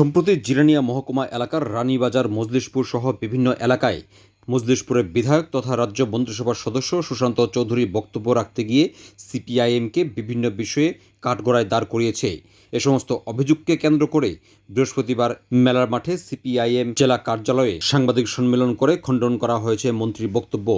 সম্প্রতি জিরানিয়া মহকুমা এলাকার রানীবাজার মজলিশপুর সহ বিভিন্ন এলাকায় মজলিশপুরের বিধায়ক তথা রাজ্য মন্ত্রিসভার সদস্য সুশান্ত চৌধুরী বক্তব্য রাখতে গিয়ে সিপিআইএমকে বিভিন্ন বিষয়ে কাঠগড়ায় দাঁড় করিয়েছে। এ সমস্ত অভিযোগকে কেন্দ্র করে বৃহস্পতিবার মেলার মাঠে সিপিআইএম জেলা কার্যালয়ে সাংবাদিক সম্মেলন করে খণ্ডন করা হয়েছে মন্ত্রীর বক্তব্য।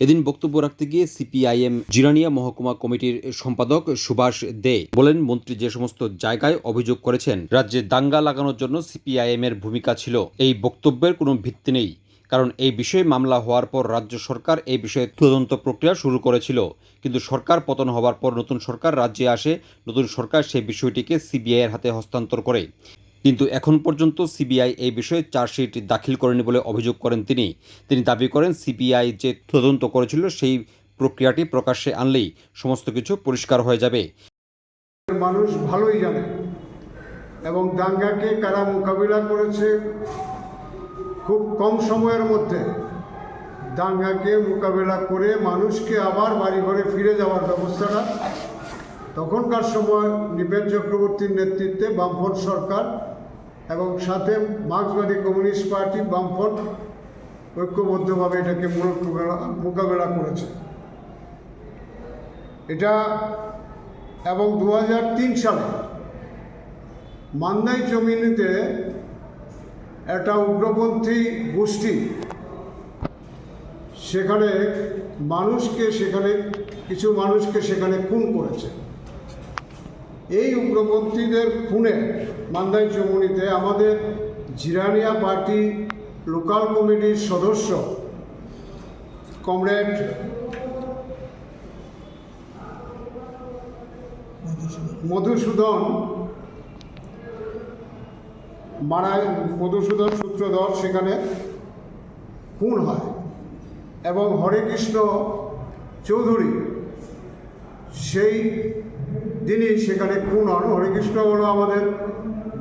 এদিন বক্তব্য রাখতে গিয়ে সিপিআইএম জিরানিয়া মহকুমা কমিটির সম্পাদক সুভাষ দে বলেন, মন্ত্রী যে সমস্ত জায়গায় অভিযোগ করেছেন, রাজ্যে দাঙ্গা লাগানোর জন্য সিপিআইএম এর ভূমিকা ছিল। এই বক্তব্যের কোনো ভিত্তি নেই। কারণ এই বিষয়ে মামলা হওয়ার পর রাজ্য সরকার এই বিষয়ে তদন্ত প্রক্রিয়া শুরু করেছিল। কিন্তু সরকার পতন হওয়ার পর নতুন সরকার রাজ্যে আসে, নতুন সরকার সেই বিষয়টিকে সিবিআইয়ের হাতে হস্তান্তর করে। কিন্তু এখন পর্যন্ত সিবিআই এই বিষয়ে চার্জশিট দাখিল করেনি বলে অভিযোগ করেন তিনি। তিনি দাবি করেন, সিবিআই যে তদন্ত করেছিল সেই প্রক্রিয়াটি প্রকাশ্যে আনলেই সমস্ত কিছু পরিষ্কার হয়ে যাবে। মানুষ ভালোই জানে এবং দাঙ্গাকে কারা মোকাবিলা করেছে খুব কম সময়ের মধ্যে দাঙ্গাকে মোকাবেলা করে মানুষকে আবার বাড়ি ঘরে ফিরে যাওয়ার ব্যবস্থাটা। তখনকার সময় নৃপেন চক্রবর্তীর নেতৃত্বে বামফ্রন্ট সরকার এবং সাথে মার্ক্সবাদী কমিউনিস্ট পার্টি বামফ্রন্ট ঐক্যবদ্ধভাবে এটাকে মোকাবেলা করেছে। এটা এবং দু হাজার তিন সালে মান্দাই জমিনিতে একটা উগ্রপন্থী গোষ্ঠী। সেখানে মানুষকে সেখানে, কিছু মানুষকে সেখানে খুন করেছে। এই উগ্রপন্থীদের খুনে মান্দাই চমুনিতে আমাদের জিরানিয়া পার্টি লোকাল কমিটির সদস্য কমরেড মধুসূদন মারায় মধুসূদন সূত্রধর সেখানে খুন হয় এবং হরেকৃষ্ণ চৌধুরী সেই দিনই সেখানে খুন হন। হরেকৃষ্ণ হলো আমাদের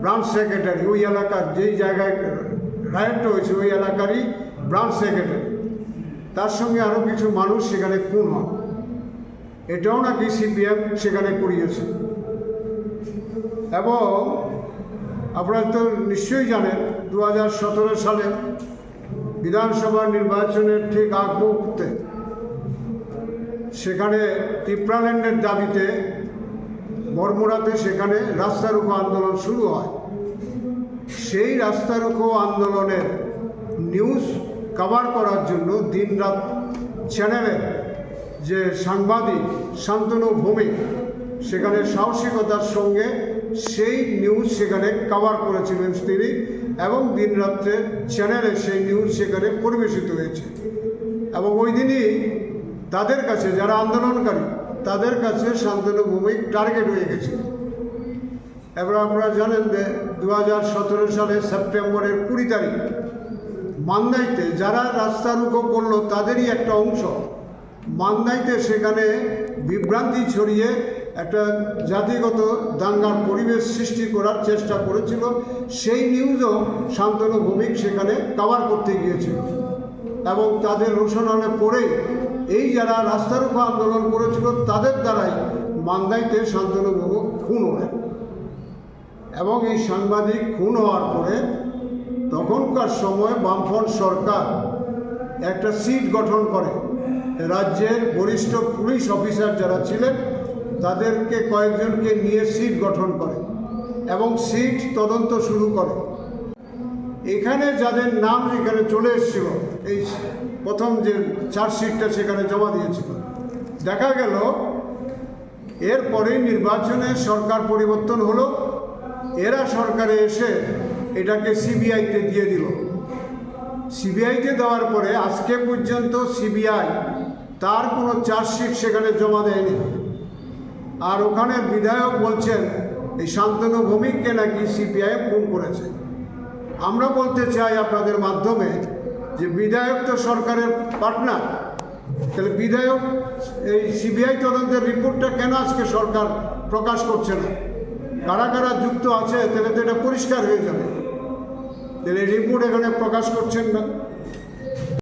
ব্রাঞ্চ সেক্রেটারি। ওই এলাকার যেই জায়গায় রায়টটা হয়েছে, ওই এলাকারই ব্রাঞ্চ সেক্রেটারি। তার সঙ্গে আরও কিছু মানুষ সেখানে খুন হন। এটাও নাকি সিপিএম সেখানে করিয়েছে। এবং আপনারা তো নিশ্চয়ই জানেন দু হাজার সতেরো সালে বিধানসভা নির্বাচনের ঠিক আগ মুহূর্তে সেখানে টিপ্রাল্যান্ডের দাবিতে বর্মরাতে সেখানে রাস্তা রোকো আন্দোলন শুরু হয়। সেই রাস্তা রোকো আন্দোলনের নিউজ কভার করার জন্য দিনরাত চ্যানেলের যে সাংবাদিক শান্তনু ভৌমিক, সেখানে সাহসিকতার সঙ্গে সেই নিউজ সেখানে কভার করেছিলেন তিনি এবং দিনরাত্রে চ্যানেলে সেই নিউজ সেখানে পরিবেশিত হয়েছে। এবং ওই দিনই তাদের কাছে যারা আন্দোলনকারী, তাদের কাছে শান্তনু ভৌমিক টার্গেট হয়ে গেছিল এবার আপনারা জানেন যে দু হাজার সতেরো সালে সেপ্টেম্বরের কুড়ি তারিখ, মান্দাইতে যারা রাস্তা রুখো করল, তাদেরই একটা অংশ। মান্দাইতে সেখানে বিভ্রান্তি ছড়িয়ে একটা জাতিগত দাঙ্গার পরিবেশ সৃষ্টি করার চেষ্টা করেছিল। সেই নিউজও শান্তনু ভৌমিক সেখানে কভার করতে গিয়েছিল। এবং তাদের রোশনালে পড়ে এই যারা রাস্তারোকো আন্দোলন করেছিল, তাদের দ্বারাই মান্দাইতে শান্তনু ভৌমিক খুন হলেন এবং এই সাংবাদিক খুন হওয়ার পরে তখনকার সময় বামফ্রন্ট সরকার একটা সিট গঠন করে। রাজ্যের বরিষ্ঠ পুলিশ অফিসার যারা ছিলেন তাদেরকে কয়েকজনকে নিয়ে সিট গঠন করে এবং সিট তদন্ত শুরু করে। এখানে যাদের নাম এখানে চলে এসেছিল, এই প্রথম যে চার্জশিটটা সেখানে জমা দিয়েছিল। দেখা গেল, এরপরে নির্বাচনে সরকার পরিবর্তন হলো, এরা সরকারে এসে এটাকে সিবিআইতে দিয়ে দিল। সিবিআইতে দেওয়ার পরে আজকে পর্যন্ত সিবিআই তার কোনো চার্জশিট সেখানে জমা দেয়নি। আর ওখানে বিধায়ক বলছেন, এই শান্তনু ভৌমিককে নাকি সিপিআই ফোন করেছে। আমরা বলতে চাই আপনাদের মাধ্যমে যে বিধায়ক তো সরকারের পার্টনার, তাহলে বিধায়ক এই সিবিআই তদন্তের রিপোর্টটা কেন আজকে সরকার প্রকাশ করছে না? কারা কারা যুক্ত আছে, তাহলে তো এটা পরিষ্কার হয়ে যাবে। তাহলে রিপোর্ট এখানে প্রকাশ করছেন না।